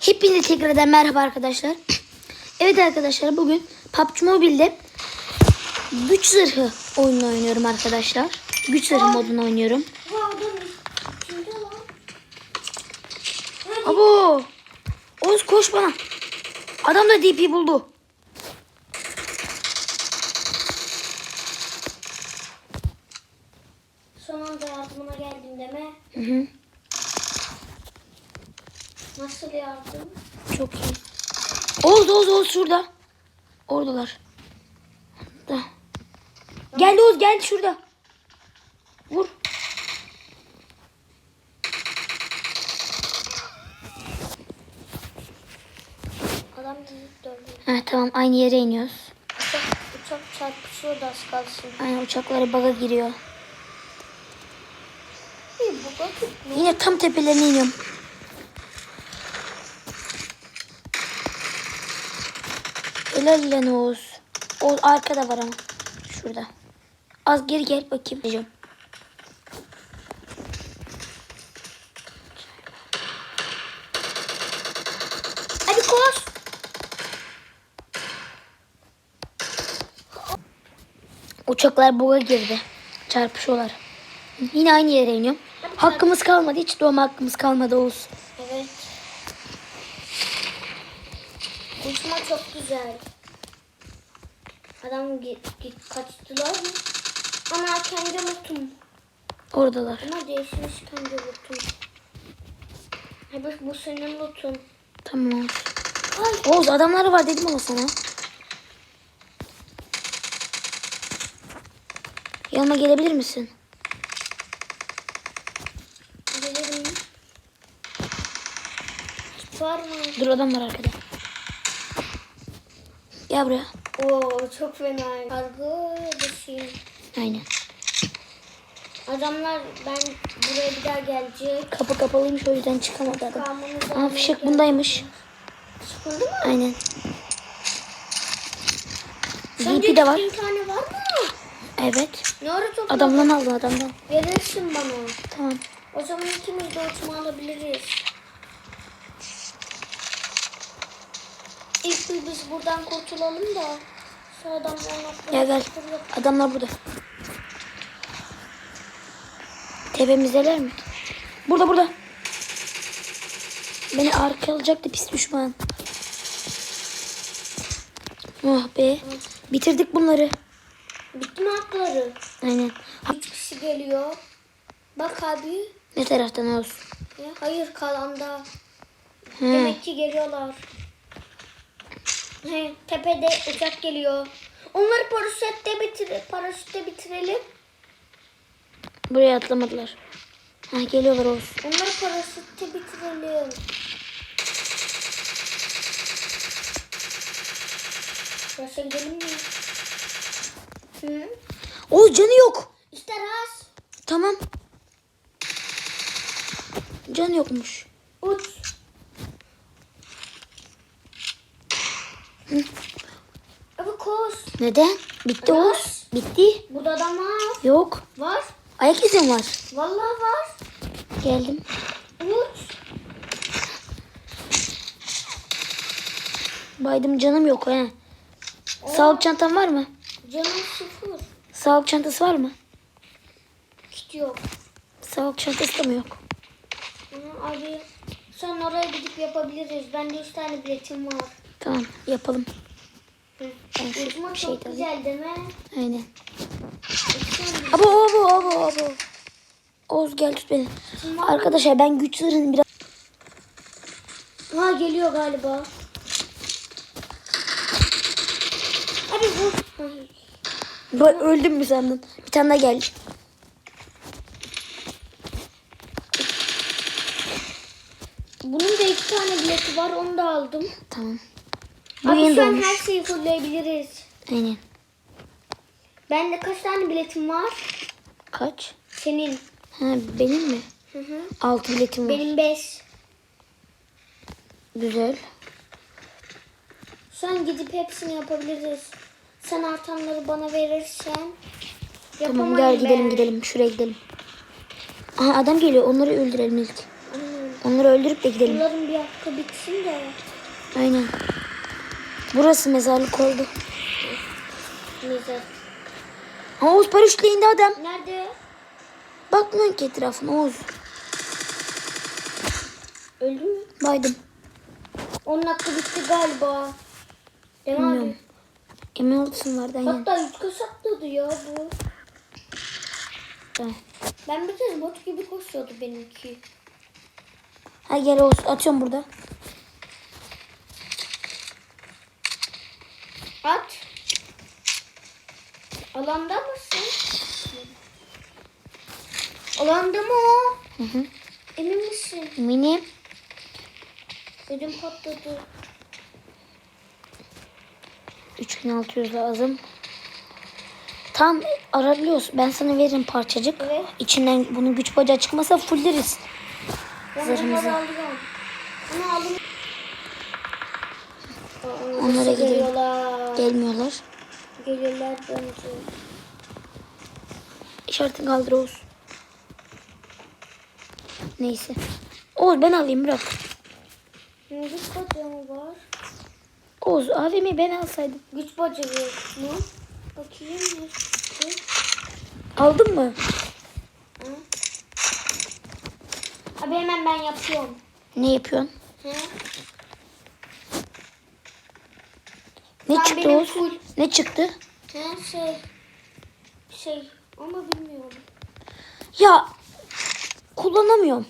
Hepinize tekrardan merhaba arkadaşlar. Evet arkadaşlar bugün PUBG Mobile'de güç zırhı oyunu oynuyorum arkadaşlar. Güç zırhı modunu oynuyorum. Abo! Oğuz koş bana. Adam da DP buldu. Son anda yardımına geldim deme. Hı hı. Nasıl yardım? Çok iyi. Oğuz Oğuz Oğuz şurada. Oradalar. Da. Geldi Oğuz geldi şurada. Vur. Adam gidip döndü. Ha, tamam aynı yere iniyoruz. Uçak, uçak çarpışıyor da az kalsın. Aynen uçakları baga giriyor. İyi. Yine tam tepelerine iniyorum. Helal lan Oğuz. Oğuz arkada var ama. Şurada. Az geri gel bakayım. Diyeceğim. Hadi koş. Uçaklar buga girdi. Çarpışıyorlar. Yine aynı yere iniyorum. Hakkımız kalmadı. Hiç doğma hakkımız kalmadı Oğuz. Evet. Uçma çok güzel. Adam git, git kaçtılar mı? Ana kendi lootum. Oradalar. Ama değişmiş kendi lootum. Abi bu senin lootun. Tamam. Ay Oğuz adamları var dedim ama sana. Yanıma gelebilir misin? gelirim. Var mı? Dur adam var arkada. Gel buraya. Oo çok fena. Arkadaşım. Aynen. Adamlar ben buraya bir daha gelecek. Kapı kapalıymış o yüzden çıkamadı adam. Aa fişek bundaymış. Sıkıldı mı? Aynen. DP de var. Bir tane var mı? Evet. Ne ara topladın? Adamdan aldım adamdan. Verirsin bana. Tamam. O zaman ikimiz de uçma alabiliriz. Bir biz buradan kurtulalım da. Sağdan ona Gel gel. Adamlar burada. Tepemizdeler mi? Burada burada. Beni arkalayacaktı pis düşman. Oh be. Bitirdik bunları. Bitti mi hakları? Aynen. Üç kişi geliyor. Bak abi. ne taraftan olsun? Ya, hayır kalanda. Demek ki geliyorlar. He, tepede uçak geliyor. Onları paraşütte bitir paraşütte bitirelim. Buraya atlamadılar. Ha geliyorlar olsun. Onları paraşütte bitirelim. Burası gidelim mi? Hı? O canı yok. İşte ras. Tamam. Canı yokmuş. Uç. Abi koş. Neden? Bitti Ana. Oğuz. Bitti. Burada adam var. Yok. Var. Ayak izin var. Vallahi var. Geldim. Uç. Baydım canım yok he. Sağlık çantan var mı? Canım sıfır. Sağlık çantası var mı? Hiç yok. Sağlık çantası da mı yok? Hı, abi sen oraya gidip yapabiliriz. Bende üç tane biletim var. Tamam yapalım. Hı. Ben şu Uçma bir şey çok güzel değil mi? Aynen. Abo abo abo abo. Oğuz gel tut beni. Arkadaşlar ben güç zırhını biraz... Ha geliyor galiba. Abi vur. Ben öldüm mü sandın? Bir tane daha geldi. Bunun da iki tane bileti var onu da aldım. Tamam. Bu Abi yeni şu an her şeyi fulleyebiliriz. Aynen. Bende kaç tane biletim var? Kaç? Senin. Ha benim mi? Hı hı. Altı biletim var. Benim beş. Güzel. Şu an gidip hepsini yapabiliriz. Sen artanları bana verirsen. Tamam yapamayız gel gidelim be. gidelim. Şuraya gidelim. Aha adam geliyor. Onları öldürelim ilk. Onları öldürüp de gidelim. Bunların bir hakkı bitsin de. Aynen. Burası mezarlık oldu. Mezar. Oğuz paraşütle indi adam. Nerede? Bakmıyorsun ki etrafına Oğuz. Öldü mü? Baydım. Onun hakkı bitti galiba. Değil mi Bilmiyorum. abi? Emin olsun vardı aynen. Hatta yutku sakladı ya bu. Ben bir kez bot gibi koşuyordu benimki. Ha gel Oğuz atıyorum burada. At. Alanda mısın? Alanda mı o? Hı hı. Emin misin? Mini. Ödüm patladı. 3600 lazım. Tam arabiliyoruz. Ben sana veririm parçacık. Evet. İçinden bunun güç bacağı çıkmasa fulleriz. Ben Zırhımızı. alın. Aa, Onlara gidelim. Geliyorlar. Gelmiyorlar. Geliyorlar bence. İşaretini kaldır Oğuz. Neyse. Oğuz ben alayım bırak. Güç bacağı mı var? Oğuz AVM'yi ben alsaydım. Güç bacağı mu? Bakayım ne çıktı? Aldın mı? Hı? Abi hemen ben yapıyorum. Ne yapıyorsun? Hı? Ne Lan çıktı Oğuz? full. Ne çıktı? Hı, şey. Şey ama bilmiyorum. Ya kullanamıyorum.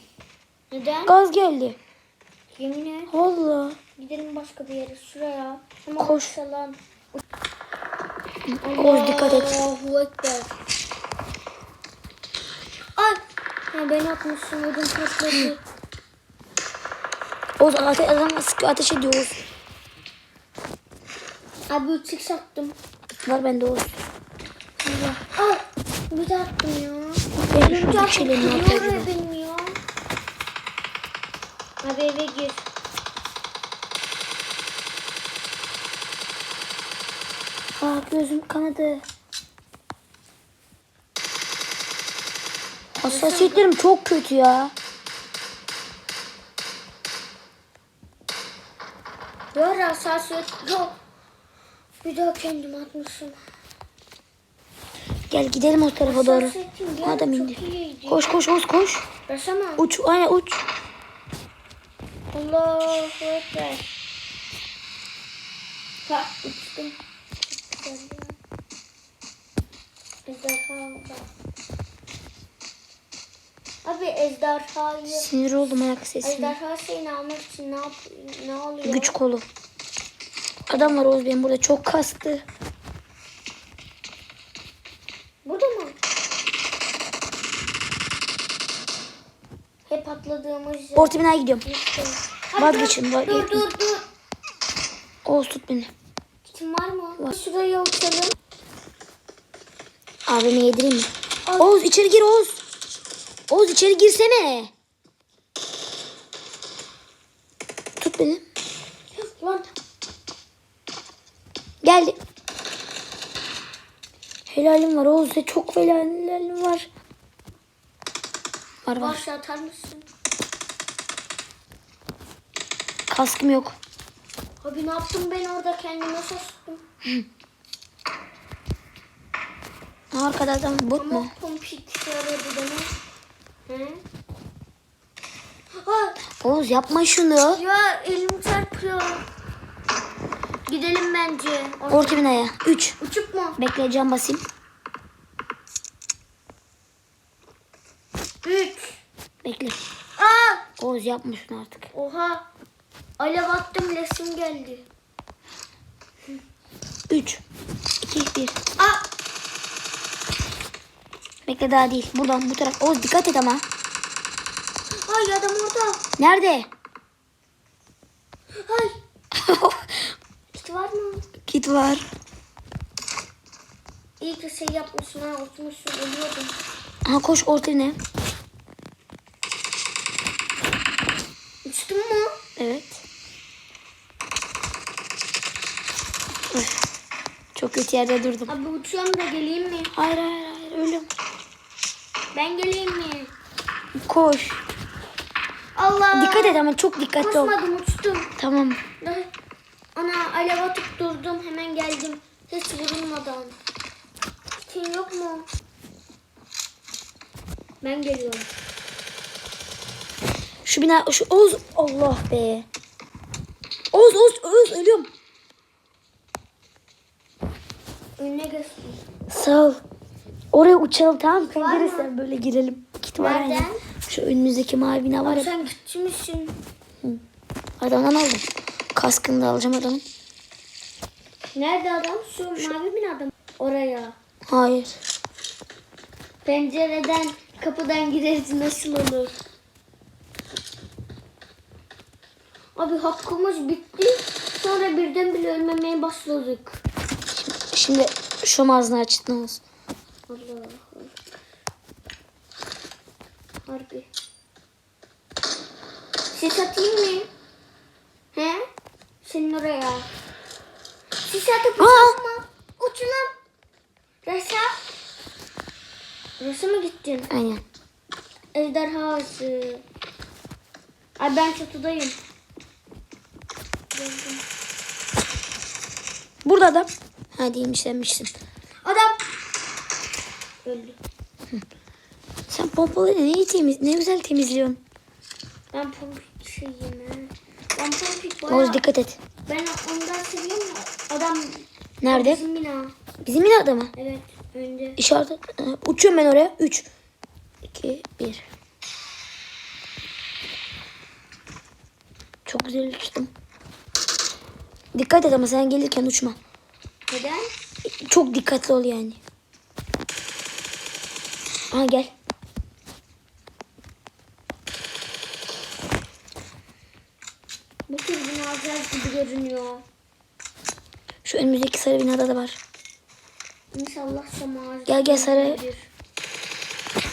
Neden? Gaz geldi. Yemin et. Valla. Gidelim başka bir yere. Şuraya. Ama Koş. Falan. Oğuz dikkat et. Allahu Ekber. Ay. Ha, ben atmışım. Ödüm patladı. Oğuz ate adam sıkıyor ateş ediyor. Abi uçuk sattım. Var bende Oğuz. Allah. Ay. Bir de attım ya. Benim Biliyor yapıyor. benim ya. Abi eve gir. Aa gözüm kanadı. Hassasiyetlerim çok kötü ya. Var hassasiyet yok. Bir daha kendim atmışım. Gel gidelim o tarafa doğru. Adam indi. Koş koş Oğuz koş. Yaşama. Uç aynen uç. Allahu Ekber. Ha uçtum. Ejderha. Abi ejderhayı Sinir oldum ayak sesine. ejderha şeyini almak için ne yap ne oluyor? Güç kolu. Adam var Oğuz benim burada çok kastı. Burada mı? Hep atladığımız. Orta binaya gidiyorum. Gittim. Abi Vazgeçin, Dur dur dur. dur. Oğuz tut beni. Kitin var mı? Var. Şuraya uçalım. AVM yedireyim mi? Oğuz içeri gir Oğuz. Oğuz içeri girsene. Tut beni. Lan Geldi. Helalim var Oğuz. de Çok helalim var. Var var. başla atar mısın? Kaskım yok. Abi ne yaptım ben orada kendime. Ha, Arkada adam bot mu? Ama pompik demek. Hı? Ha, Oğuz yapma şunu. ya elim çarpıyor. Gidelim bence. Or- Orta binaya. 3. Uçup mu? Bekle can basayım. 3. Bekle. Aa! Oğuz yapma şunu artık. Oha. Alev attım resim geldi. 3. 2 1. Aa! Bekle daha değil. Buradan bu taraf. Oğuz dikkat et ama. Ay adam orada. Nerede? Ay. Kit var mı? Kit var. İyi ki şey yapmışsın ha. Oturmuşsun ölüyordum. Aha koş orta ne? Uçtun mu? Evet. Öf. Çok kötü yerde durdum. Abi uçuyorum da geleyim mi? Hayır hayır hayır ölüm. Ben geleyim mi? Koş. Allah. Dikkat et ama çok dikkatli ol. Kusmadım uçtum. Tamam. Alev atıp durdum hemen geldim. Hiç vurulmadan. Kim yok mu? Ben geliyorum. Şu bina şu Oğuz Allah be. Oğuz Oğuz Oğuz ölüyorum. Önüne göster. Sağ ol. Oraya uçalım tamam mı? Mı? Penceresinden böyle girelim. Kit var Nereden? aynen. Şu önümüzdeki mavi bina var ya. Sen gitmişsin. Adamdan aldım. Kaskını da alacağım adamın. Nerede adam? Şu mavi binada mı? Oraya. Hayır. Pencereden, kapıdan gireriz nasıl olur? Abi hakkımız bitti. Sonra birden bile ölmemeye başladık. Şimdi şu ağzını açtın Oğuz. Allah Harbi. Sis atayım mı? He? Senin oraya. Sis atıp Aa! uçalım. Uçalım. Rasa. Rasa mı gittin? Aynen. Ejderhası. Ay ben çatıdayım. Gördüm. Burada adam. Ha değilmiş demişsin. Adam. Öldü. Sen pompalıyla neyi temiz, ne güzel temizliyorsun. Ben pompik şeyim ha. Ben pompik Oğuz bayağı. dikkat et. Ben ondan seviyorum ya. Adam. Nerede? Bizim bina. Bizim binada mı? Evet. Önde. İşaret. Ee, Uçuyorum ben oraya. 3, 2, 1. Çok güzel uçtum. Dikkat et ama sen gelirken uçma. Neden? Çok dikkatli ol yani. Aha gel. Bu tür binalar gibi görünüyor. Şu önümüzdeki sarı binada da var. İnşallah şamar. Gel, gel, sarı.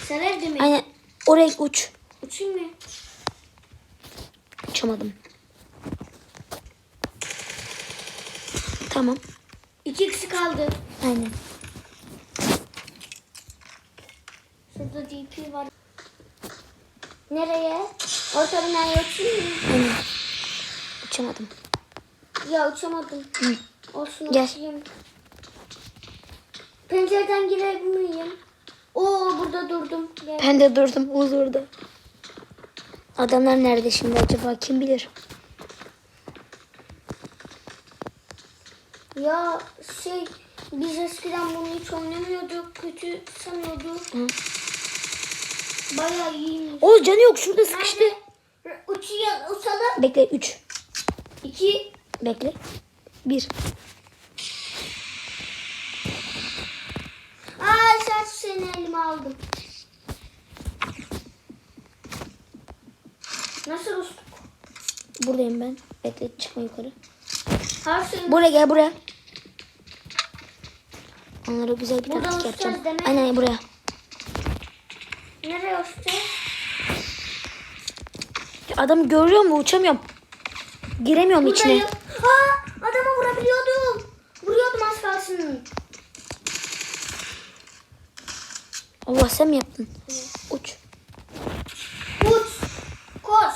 Sarı evde mi? Aynen. Oraya uç. Uçayım mı? Uçamadım. Tamam. İki kişi kaldı. Aynen. Şurada DP var. Nereye? Orta binaya uçayım mı? Aynen. Uçamadım. Ya uçamadım. Hı. Olsun Gel. uçayım. Pencereden girebilir miyim? Oo burada durdum. Gel. Ben de durdum huzurda. Adamlar nerede şimdi acaba kim bilir? Ya şey biz eskiden bunu hiç oynamıyorduk. Kötü sanıyorduk. Hı. Bayağı iyiymiş. O canı yok şurada sıkıştı. Nerede? Uçuyor, uçalım. Bekle 3. İki. Bekle. 1. Aa sen seni elime aldım. Nasıl uçtuk? Buradayım ben. Bekle çıkma yukarı. Her şey Buraya gel buraya. Onlara güzel bir Buradan taktik yapacağım. demek. Aynen buraya. nereye uçacağız? Adamı görüyor mu? Uçamıyorum. Giremiyorum içine. Aa adama vurabiliyordum. Vuruyordum az kalsın. Allah sen mi yaptın? Uç. Uç. Koş.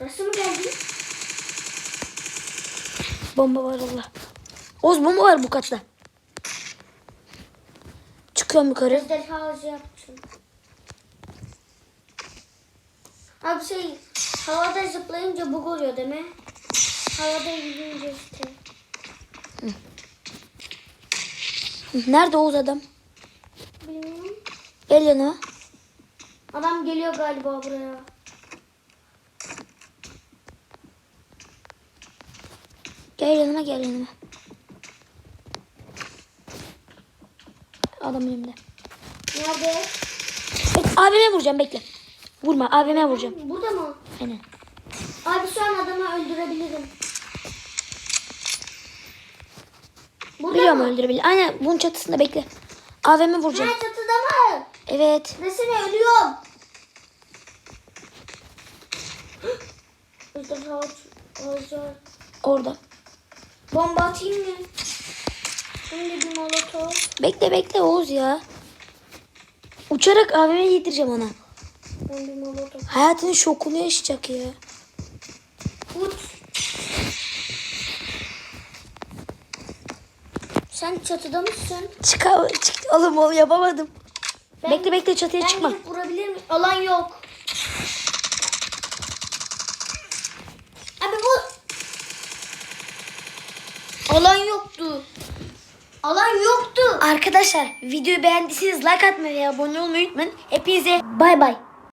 Nasıl mı geldin? Bomba var Allah. Oz bomba var bu katta. Çıkıyorum yukarı. Ejderha ağzı yaptım. Abi şey havada zıplayınca bug oluyor değil mi? Havada yürüyünce işte. Nerede Oğuz adam? Bilmiyorum. Gel yanıma. Adam geliyor galiba buraya. Gel yanıma gel yanıma. Adam önümde. Nerede? Bek abime vuracağım bekle. Vurma abime vuracağım. Burada mı? Aynen. Abi şu an adamı öldürebilirim. Burada Biliyorum mı? öldürebilir. Aynen bunun çatısında bekle. AVM vuracağım. Ha çatıda mı? Evet. Nesine ölüyorum. Orada. Bomba atayım mı? Şimdi bir molotof. Bekle bekle Oğuz ya. Uçarak AVM yedireceğim ona. Ben. Hayatının şokunu yaşayacak ya. Uç. Sen çatıda mısın? Çık, çık oğlum oğlum yapamadım. Ben- bekle bekle çatıya Ben çıkma. gidip vurabilir miyim? Alan yok. Abi bu alan yoktu. Alan yoktu. Arkadaşlar videoyu beğendiyseniz like atmayı ve abone olmayı unutmayın. Hepinize bay bay.